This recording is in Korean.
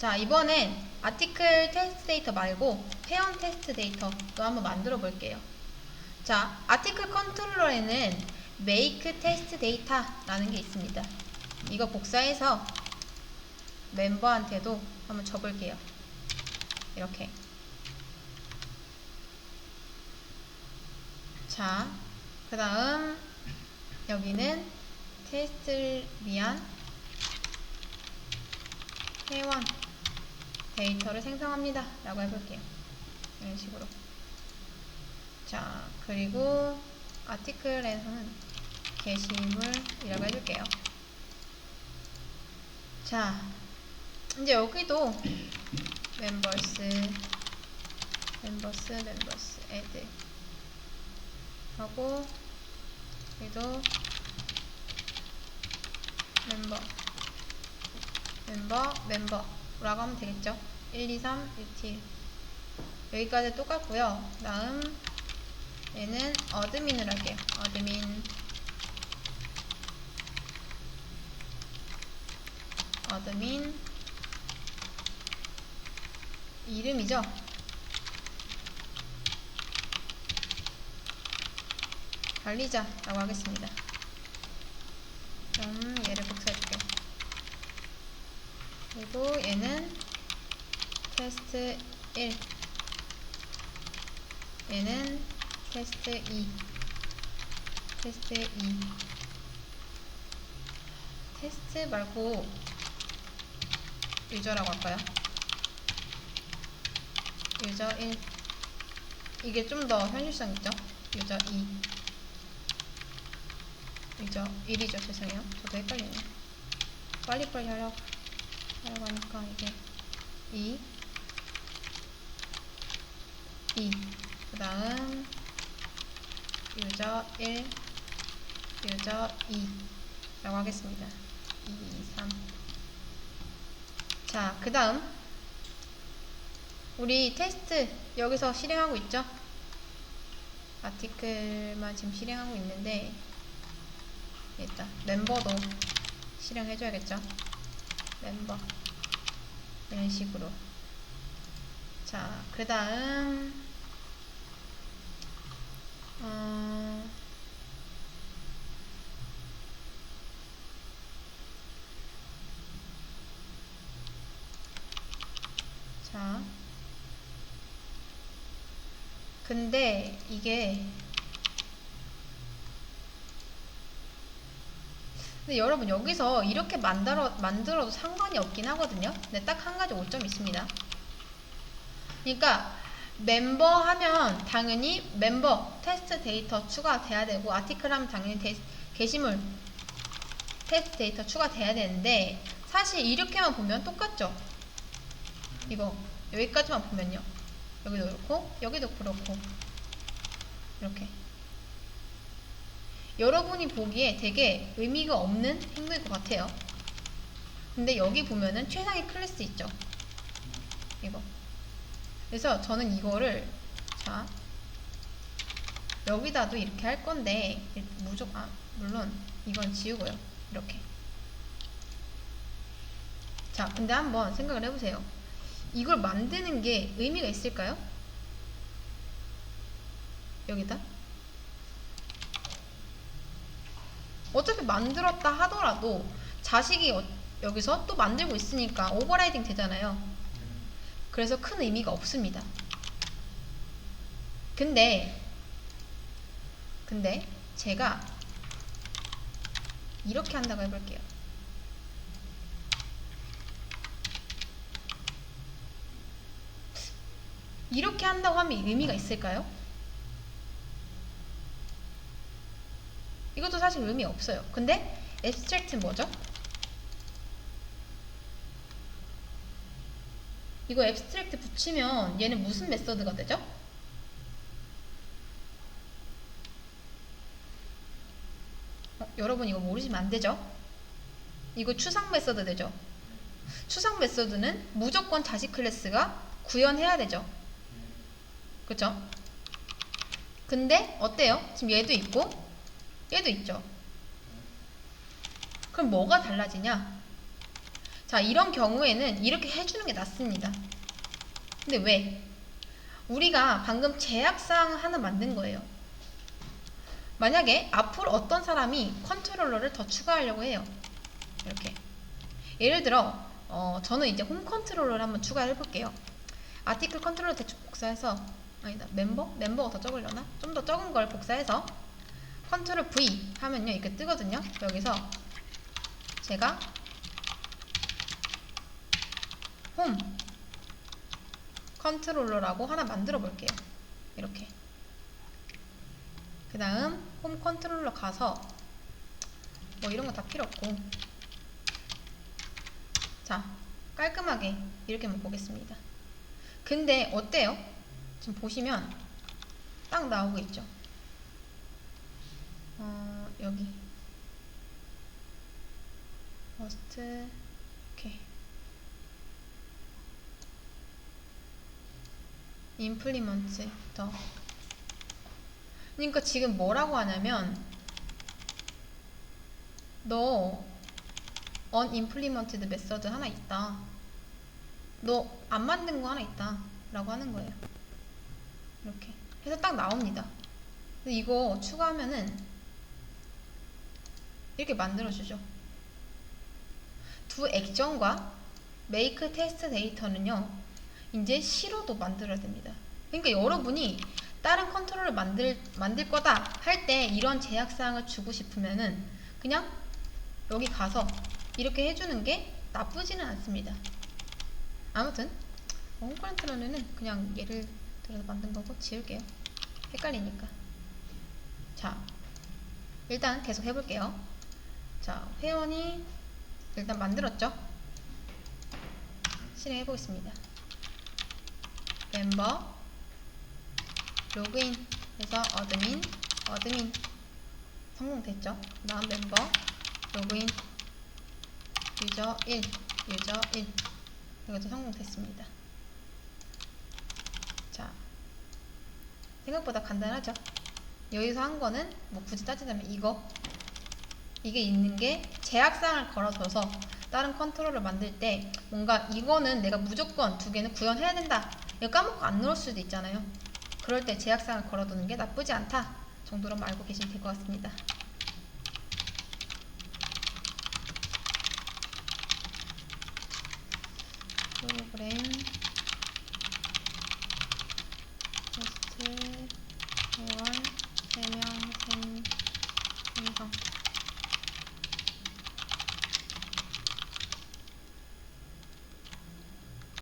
자, 이번엔 아티클 테스트 데이터 말고 회원 테스트 데이터도 한번 만들어 볼게요. 자, 아티클 컨트롤러에는 make 테스트 데이터라는 게 있습니다. 이거 복사해서 멤버한테도 한번 줘볼게요. 이렇게. 자, 그 다음 여기는 테스트를 위한 회원 데이터를 생성합니다. 라고 해볼게요. 이런 식으로. 자, 그리고 아티클에서는 게시물이라고 해줄게요. 자, 이제 여기도 멤버스, 멤버스, 멤버스, 애드 하고 여기도 멤버, 멤버, 멤버 라고 하면 되겠죠? 1, 2, 3, 1, 여기까지 똑같고요. 다음 얘는 어드민을 할게요. 어드민 어드민 이름이죠. 관리자라고 하겠습니다. 그럼 얘를 복사해줄게요. 그리고 얘는 테스트 1 얘는 테스트 2 테스트 2 테스트 말고 유저라고 할까요? 유저 1 이게 좀 더 현실성 있죠? 유저 2 유저 1이죠 죄송해요. 저도 헷갈리네 빨리빨리 하려고 하려고 하니까 이게 2 2 그 다음 유저 1 유저 2 라고 하겠습니다 2, 3 자, 그 다음 우리 테스트 여기서 실행하고 있죠? 아티클만 지금 실행하고 있는데 일단 멤버도 실행해줘야겠죠? 멤버. 이런 식으로. 자, 그 다음. 어, 자, 근데 이게 근데 여러분 여기서 이렇게 만들어 만들어도 상관이 없긴 하거든요. 근데 딱 한 가지 오점이 있습니다. 그러니까 멤버 하면 당연히 멤버 테스트 데이터 추가돼야 되고 아티클 하면 당연히 데, 게시물 테스트 데이터 추가돼야 되는데 사실 이렇게만 보면 똑같죠. 이거 여기까지만 보면요. 여기도 그렇고 여기도 그렇고 이렇게 여러분이 보기에 되게 의미가 없는 행동일 것 같아요. 근데 여기 보면은 최상의 클래스 있죠. 이거. 그래서 저는 이거를 자 여기다도 이렇게 할 건데 무조건 아, 물론 이건 지우고요. 이렇게. 자, 근데 한번 생각을 해보세요. 이걸 만드는 게 의미가 있을까요? 여기다? 어차피 만들었다 하더라도 자식이 어- 여기서 또 만들고 있으니까 오버라이딩 되잖아요. 그래서 큰 의미가 없습니다. 근데 근데 제가 이렇게 한다고 해볼게요. 이렇게 한다고 하면 의미가 있을까요? 이것도 사실 의미 없어요. 근데 abstract는 뭐죠? 이거 abstract 붙이면 얘는 무슨 메서드가 되죠? 어, 여러분 이거 모르시면 안 되죠? 이거 추상 메서드 되죠? 추상 메서드는 무조건 자식 클래스가 구현해야 되죠. 그쵸? 근데 어때요? 지금 얘도 있고 얘도 있죠. 그럼 뭐가 달라지냐? 자, 이런 경우에는 이렇게 해주는 게 낫습니다. 근데 왜? 우리가 방금 제약사항 하나 만든 거예요. 만약에 앞으로 어떤 사람이 컨트롤러를 더 추가하려고 해요. 이렇게. 예를 들어, 어, 저는 이제 홈 컨트롤러를 한번 추가해 볼게요. 아티클 컨트롤러 대충 복사해서, 아니다, 멤버? 멤버가 더 적으려나? 좀 더 적은 걸 복사해서, 컨트롤 V 하면요, 이렇게 뜨거든요. 여기서 제가 홈 컨트롤러라고 하나 만들어 볼게요. 이렇게. 그 다음 홈 컨트롤러 가서 뭐 이런 거 다 필요 없고 자 깔끔하게 이렇게만 보겠습니다. 근데 어때요? 지금 보시면 딱 나오고 있죠. 어, 여기. 머스트 오케이. 임플리먼트 더. 그러니까 지금 뭐라고 하냐면 너 unimplemented 메서드 하나 있다. 너 안 만든 거 하나 있다. 라고 하는 거예요. 이렇게. 해서 딱 나옵니다. 이거 추가하면은 이렇게 만들어주죠 두 액션과 make 테스트 데이터는요 이제 싫어도 만들어야 됩니다. 그러니까 여러분이 다른 컨트롤을 만들 만들 거다 할 때 이런 제약 사항을 주고 싶으면은 그냥 여기 가서 이렇게 해주는 게 나쁘지는 않습니다. 아무튼 홈컨트롤러는 그냥 예를 들어서 만든 거고 지울게요. 헷갈리니까. 자, 일단 계속 해볼게요. 자, 회원이 일단 만들었죠? 실행해 보겠습니다. 멤버 로그인 해서 어드민 어드민 성공됐죠? 다음 멤버 로그인 유저 1 유저 1 이것도 성공됐습니다. 자 생각보다 간단하죠? 여기서 한 거는 뭐 굳이 따지자면 이거 이게 있는 게 제약사항을 걸어줘서 다른 컨트롤을 만들 때 뭔가 이거는 내가 무조건 두 개는 구현해야 된다 이거 까먹고 안 넣을 수도 있잖아요. 그럴 때 제약사항을 걸어두는 게 나쁘지 않다 정도로만 알고 계시면 될 것 같습니다. 프로그램